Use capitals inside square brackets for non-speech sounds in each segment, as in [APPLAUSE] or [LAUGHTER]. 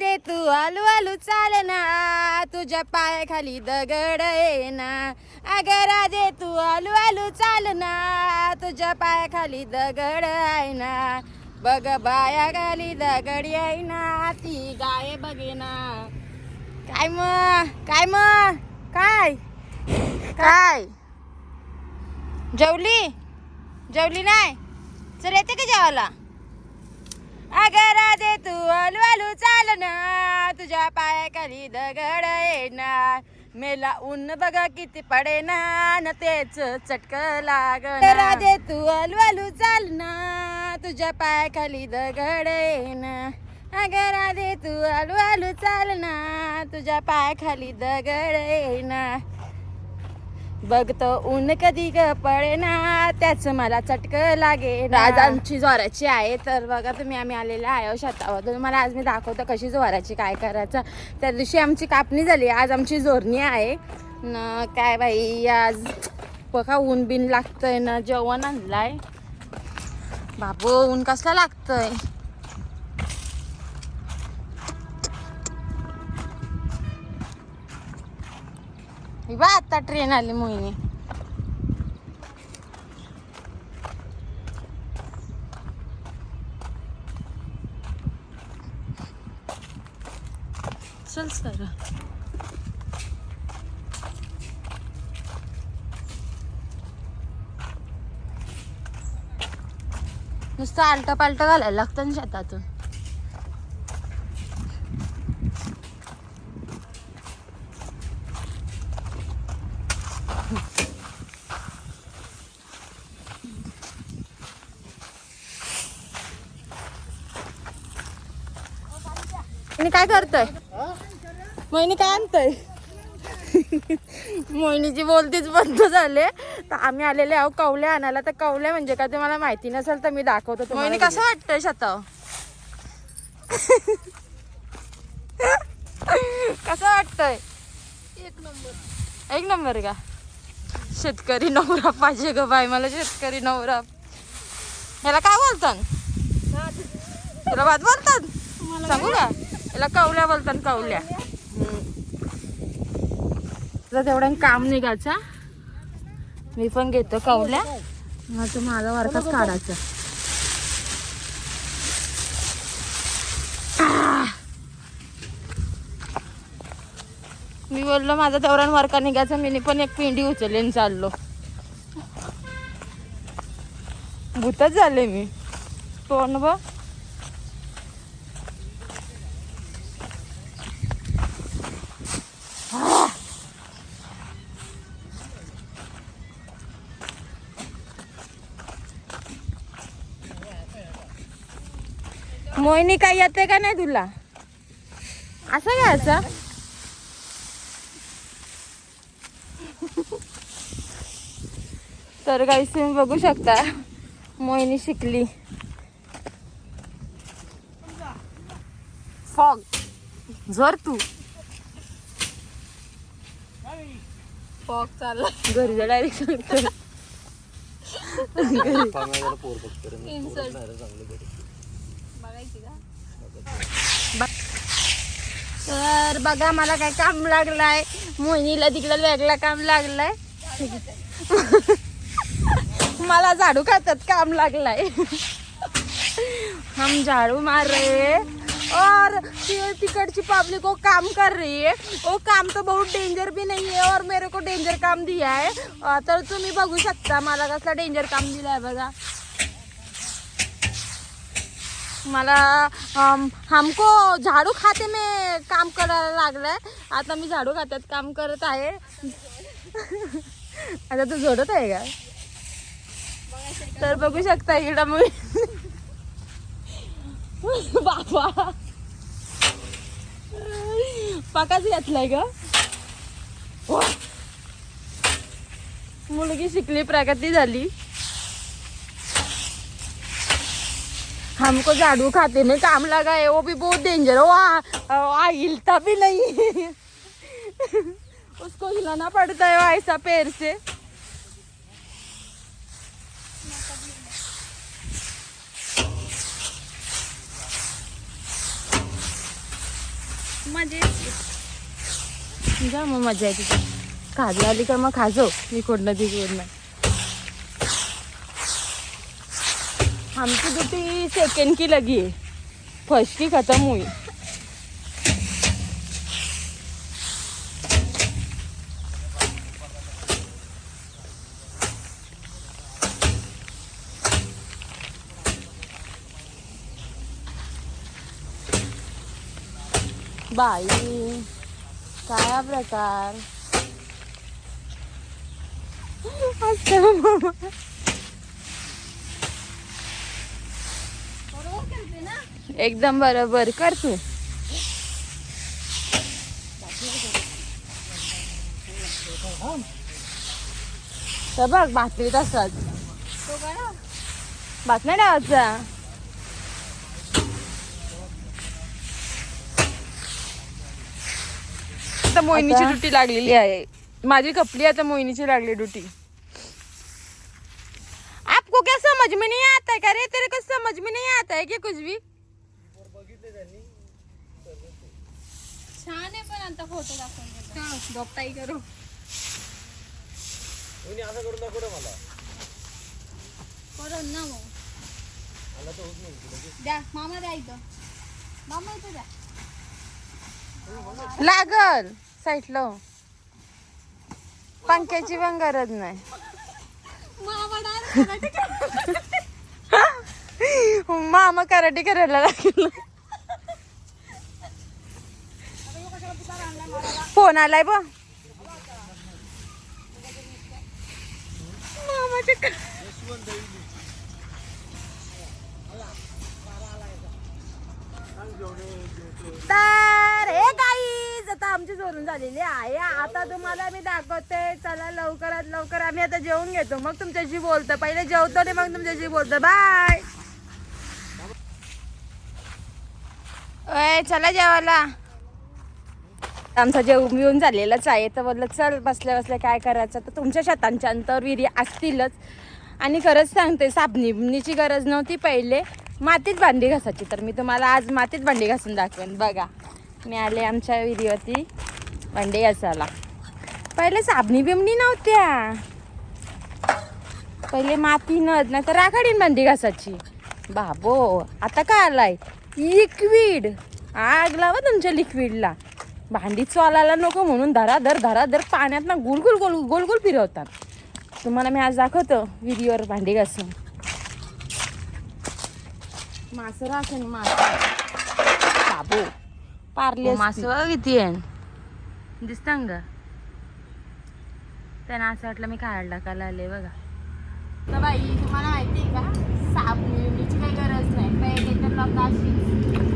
दे तू आलू आलू चाल ना तुझ्या पायाखाली दगड आहे ना अगं राधे तू आलू आलू चाल ना तुझ्या पायाखाली दगड आहे ना बघ बाया खाली दगड आहे ना ती गाय बघे ना काय मग काय मग काय? काय? जेवली? जेवली नाही? चल येते का जेवायला? अगं राधे तू आलू आलू तुझ्या पायाखाली दगड येणार. मेला ऊन बघा किती पडे ना न तेच चटक लागण राधे तू आलू आलू तुझ्या पायाखाली दगड येणार. अगं राधे तू आलू आलू चालणार तुझ्या पायाखाली दगड येणार. बघतो ऊन कधी ग पळे ना त्याच मला चटक लागे आज आमची ज्वाराची आहे तर बघा तुम्ही आम्ही आलेले आहे हो शेतावर तर तुम्हाला आज मी दाखवतो कशी ज्वाराची काय करायचं. त्या दिवशी आमची कापणी झाली आज आमची जोरणी आहे. न काय बाई आज बघा ऊन बिन लागतंय ना जेवण आणलाय. बाबू ऊन कसला लागतंय? बा आता ट्रेन आली मोहिनी. चल सर. नुसतं आलटं पालटं घालायला लागतं ना शेतातून. काय करतोय? मोहिनी काय आणतोय? मोहिनीची बोलतीच बंद झाले. तर आम्ही आलेले आहो कवल्या आणायला. तर कवल्या म्हणजे काय ते मला माहिती नसेल तर मी दाखवतो मोहिनी कसं वाटतंय शताव कसं वाटतंय? एक नंबर. एक नंबर का? शेतकरी नवरा पाहिजे ग बाई मला शेतकरी नवरा. याला काय बोलतात त्याला भात बोलतात सांगू का? याला कवल्या बोलतात कवल्या. तुझं तेवढ्या काम निघायचा. मी पण घेतो कवल्या. मग माझा वरकाच काढायचा. मी बोललो माझा तेवढ्या वारका निघायचा. मी पण एक पिंडी उचलले आणि चाललो. भूतच झाले मी. कोण बघ. मोहिनी काय येते का नाही तुला? असं घ्यायचं? तर काही तुम्ही बघू शकता मोहिनी शिकली. फॉग जर तू. फॉग चालला. घरी जा डायरेक्ट का? तर बघा मला काय काम लागलाय. मोहिनीला तिकडं वेगळं काम लागलाय. मला झाडू खातात काम लागलाय. हम झाड़ू मार. रहे और तिकड़ची पब्लिक वो काम कर रही है. वो काम तो बहुत डेंजर भी नहीं है और मेरे को डेंजर काम दिया है. तर तुम्ही बघू शकता मला कसला डेंजर काम दिला आहे बघा. मला हमको झाडू खाते मे काम करायला लागलंय. आता मी झाडू खात्यात काम करत आहे. आता तू झोडत आहे का? तर बघू शकता इकडं मी. बाबा. पाकाच घातलाय ग. मुलगी शिकली प्रगती झाली. हमको झाड़ू खाते में काम लगा है वो भी बहुत डेंजर है। वो आ, आ, हिलता भी नहीं उसको हिलाना पड़ता है ऐसा पैर से। मजे। जा मग मजा तिथे खाजला आली का मग खाजो? मी कोडनं ती कोडनं आमची ड्यूटी सेकंड की लगी है फर्स्ट की खत्म हुई बाई काय प्रकार? असं मामा. बरोबर करते ना एकदम बरोबर. कर तू. तर बघ बातमीत असतात तो करा बातम्या ठेवायचा आता मोहिनीची ड्युटी लागलेली आहे. माझी कपली आता मोहिनीची लागली ड्युटी. आपको क्या समझ में नहीं आता है? क्या रे तेरे को समझ में नहीं आता है क्या कुछ भी? छान आहे पण आता फोटो दाखवून गप्पाई करू. करू ना मग. द्या मामा द्या इथं. मामा इथं द्या. लागल साईटला पंख्याची पण गरज नाही. मामा [LAUGHS] मामा कराटे करायला लागेल. फोन आलाय तर हे गाईज आता आमची जोडून झालेली आहे. आता तुम्हाला मी दाखवते. चला लवकरात लवकर आम्ही आता जेवून घेतो. मग तुमच्याशी बोलतो. पहिले जेवतो आणि मग तुमच्याशी बोलतो. बाय चला जेवायला. आमचा जेव येऊन झालेलाच आहे. तर बोललं चल बसल्या बसल्या काय करायचं? तर तुमच्या शेतांच्या अंतर विहिरी असतीलच. आणि खरंच सांगते साबणीची गरज नव्हती पहिले. मातीत भांडी घासायची. तर मी तुम्हाला आज मातीत भांडी घासून दाखवेन. बघा मी आले आमच्या विहिरीवरती भांडी घासायला. पहिले साबणी बिमणी नव्हत्या. पहिले माती नद नाही तर राखाडीन भांडी घासायची. बाबो आता काय आलाय? लिक्विड आग लावा तुमच्या लिक्विडला भांडी चोलायला नको म्हणून धराधर धराधर पाण्यात ना गोल गोल गोल गोल गोल फिरवतात. तुम्हाला मी आज दाखवतो विहिरीवर भांडी घासून. मासं राखेन मासं बाबो पारले मासं बघा किती आहे? दिसतं का त्यांना असं वाटलं मी खायला टाकायला आले बघा. तर बाई तुम्हाला माहिती आहे का? साबणीची काही गरज नाही. पहिले तर लोक अशी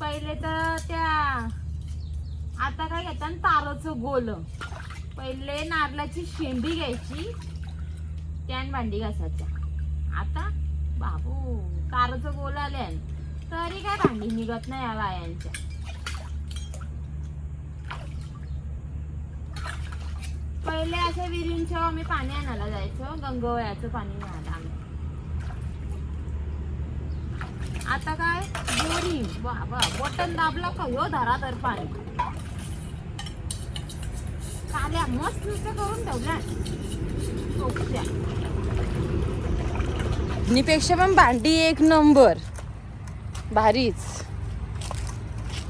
पहिले तर त्या आता काय घेतात? ताराचं गोल. पहिले नारळाची शेंडी घ्यायची. त्यान भांडी घासायच्या. आता बाबू ताराचं गोल आल्यान तरी काय भांडी निघत नाही या बायांच्या. पहिले असं विहिरींच्या आम्ही पाणी आणायला जायचो गंगवळ्याचं पाणी मिळालं आम्ही. आता काय? बोरी. बटन दाबला का? हो धरा तर पाणी. काल्या मस्त नुसतं करून ठेवल्या निपेक्षा पण भांडी एक नंबर. भारीच.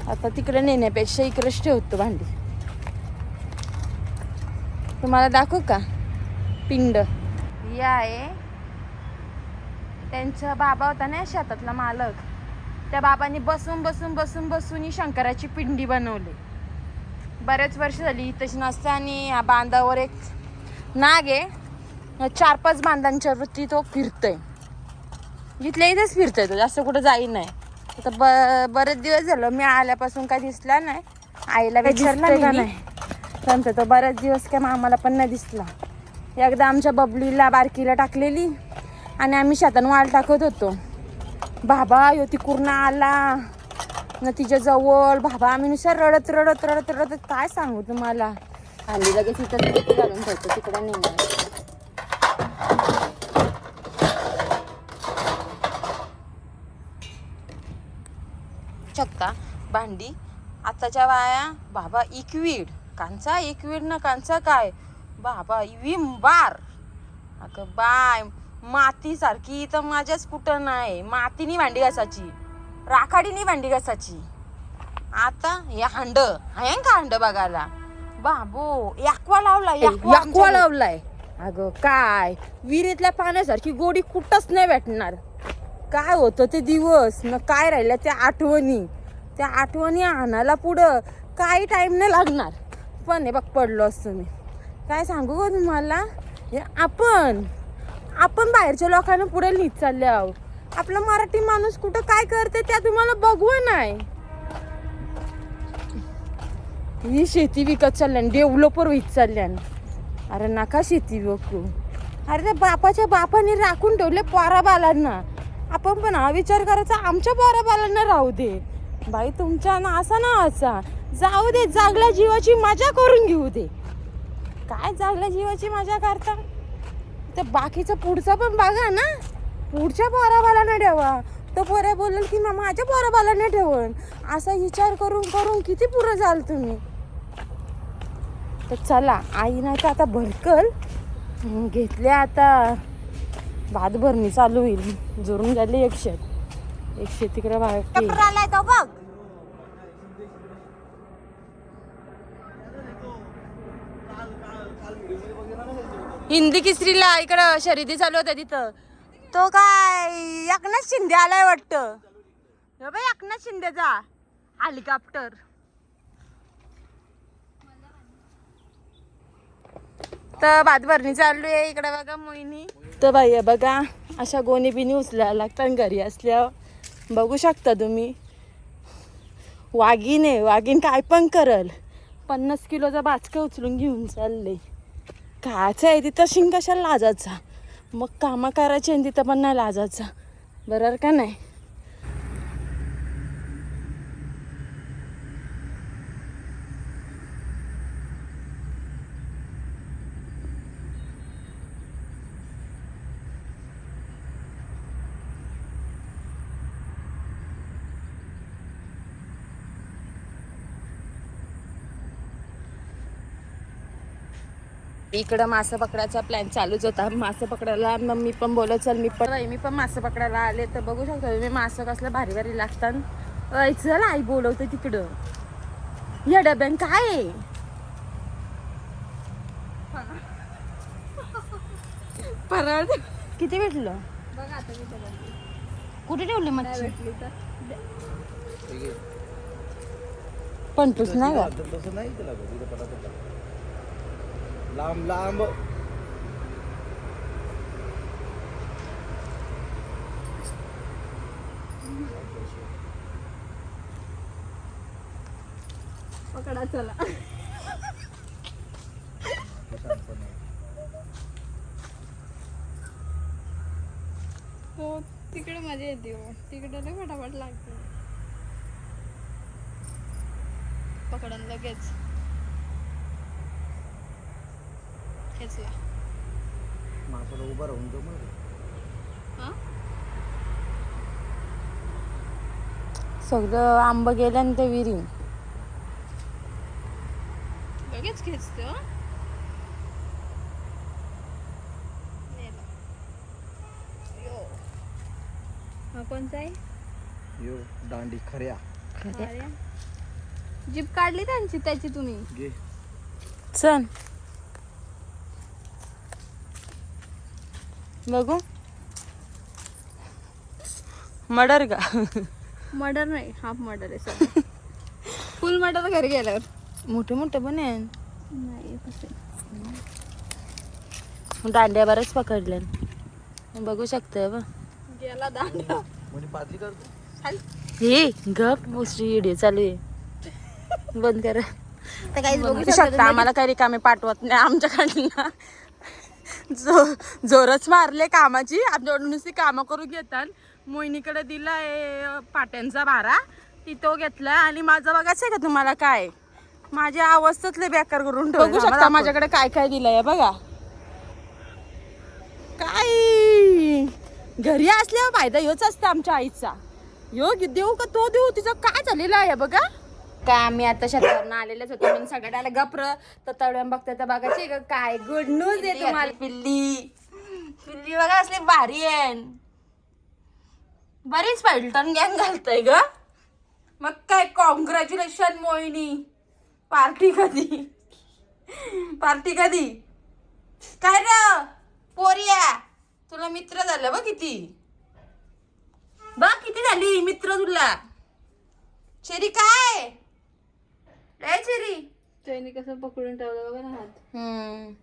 आता तिकडे नेण्यापेक्षा इकडेच ठेवतो भांडी. तुम्हाला दाखवू का? पिंड. या आहे. त्यांचा बाबा होता ना शेतातला मालक. त्या बाबांनी बसून बसून बसून बसून ही शंकराची पिंडी बनवली. बरेच वर्ष झाली तशी नसते आणि या बांधावर एक नाग आहे. चार पाच बांधांच्या वरती तो फिरतोय. इथल्या इथेच फिरतोय तो. जास्त कुठं जाई नाही. आता ब बरेच दिवस झालं मी आल्यापासून काय दिसला नाही. आईला विचारलं का नाही त्यांचं तो बरेच दिवस काय आम्हाला पण नाही दिसला. एकदा आमच्या बबलीला बारकीला टाकलेली आणि आम्ही शेतान वाल टाकत होतो. बाबा यो तिकडून आला. न तिच्या जवळ बाबा आम्ही नुसतं रडत रडत रडत रडत काय सांगू तुम्हाला? खाली लगेच इथं घालून ठेवतो तिकडे नाही शकता भांडी. आताच्या वाया बाबा इक्विड कांचा इक्विड ना कांचा काय? बाबा विम बार. अगं बाय माती सारखी तर माझ्याच कुठं नाही. मातीनी भांडी घासाची राखाडीनी भांडी घासाची आता या हंड आहे का हंड बघायला? बाबो याकवा लावलाय याकवा लावलाय. अगं काय विहिरीतल्या पाण्यासारखी गोडी कुठंच नाही भेटणार. काय होतं ते दिवस? न काय राहिल्या त्या आठवणी? त्या आठवणी आणायला पुढं काही टाईम नाही लागणार. पण हे बघ पडलो असतो मी. काय सांगू का तुम्हाला? हे आपण आपण बाहेरच्या लोकांना पुढे लिहित चालले आहो. आपला मराठी माणूस कुठं काय करते त्या तुम्हाला बघू नाही. ही शेती विकत चालल्यान डेव्हलपर विकत चालल्यान अरे नका शेती विकू. अरे त्या बापाच्या बापाने राखून ठेवले पोराबालांना. आपण पण हा विचार करायचा आमच्या पोराबालांना राहू दे. बाई तुमच्या ना असा ना असा. जाऊ दे जागल्या जीवाची मजा करून घेऊ दे. काय जागल्या जीवाची मजा करता? तर बाकीचं पुढचं पण बघा ना. पुढच्या पोराबाला नाही ठेवा. तो पोऱ्या बोलेल की "मा- माझ्या पोराबाला नाही ठेवण असा विचार करून करून किती पुरं जाल तुम्ही? तर चला आई नाही तर आता भरकल घेतले आता. भात भरणी चालू होईल. जोरून झाले एक शेत. एक शेत तिकडे बाकी आलाय तो बघ. हिंदी किसरीला इकडं शर्यती चालू होत्या तिथं. तो काय एकनाथ शिंदे आलाय वाटतं. बाई एकनाथ शिंदेचा हेलिकॉप्टर तर भात भरणी चालू आहे. इकडे बघा मोहिनी. तर बाई बघा अशा गोणी बिनी उचलायला लागतात घरी असल्यावर. बघू शकता तुम्ही. वाघीन आहे वाघीन काय पण करल. पन्नास किलोचा बाचकं उचलून घेऊन चालले. कायचं आहे तिथं? शिंग कशाला लाजायचा? मग कामं करायची आणि तिथं पण नाही लाजायचा. बरोबर का नाही? इकडं मासे पकडायचा प्लॅन चालूच होता. मासे पकडायला मग मी पण बोलत चल मी पण मी पण मासे पकडायला आले तर बघू शकतो तुम्ही मासे कसलं भारी भारी लागतात. चल आई बोलवते तिकडं. या डब्यान काय आहे? परत किती भेटलं? बघ आता मी त्याला कुठे ठेवली नाही मच्छी? तर. पंटूस नाही का तर तसं नाही केलं गं, तिथं पटापट टाक. लांब लांब. पकडा चला. हो तिकडे मजा येते हो. तिकडे लय फटाफट लागते. पकडून लगेच. खेचला माणसाला उभं राहून? हा? सगळं आंब गेलं आणि ते विरी लगेच खेचते हो? नेलं. यो. हा कोणता आहे? यो दांडी खऱ्या. जीप काढली त्यांची त्याची तुम्ही? घे. चल. बघू. मर्डर का? मर्डर नाही हाफ मर्डर आहे सर फुल मर्डर घरी गेल्यावर. मोठे मोठे पण आहे. नाही कसे दांड्या बरंच पकडले. बघू शकतोय बघ. गेला दांडा पातळी करतो? चाल. हे गप. मोस्टली व्हिडिओ चालू आहे. बंद करा. तर काहीच बघू शकता शकता आम्हाला काही रिकामे पाठवत नाही. आमच्याकडनं. जो जोरच मारले कामाची. आमच्याकडून नुसती कामं करून घेतात. मोहिनीकडे दिलाय पाट्यांचा भारा. तिथं घेतला आणि माझं बघायचंय का तुम्हाला काय? माझ्या अवस्थेतले बेकार करून बघू शकता माझ्याकडे काय काय दिलंय बघा. काय? घरी असल्यावर फायदा ह्योच असतं आमच्या आईचा. यो देऊ का तो देऊ? तिचं काय झालेलं आहे बघा. काय आम्ही आता शेतावरून आलेलेच होतो. म्हणून सगळ्याला गप्र तर तळव्यान बघता तर बघायची का काय गुड न्यूज आहे तुम्हाला? पिल्ली. पिल्ली बघा असली भारी आहे. बरीच पॅल्टन गँग घालतय ग. मग काय कॉंग्रॅच्युलेशन मोहिनी. पार्टी कधी? पार्टी कधी? काय र? पोरिया तुला मित्र झालं बघ किती. बघ किती झाली मित्र तुला. शेरी काय? काय शेरी त्यांनी कसं पकडून ठेवलं बघा ना हात. हम्म.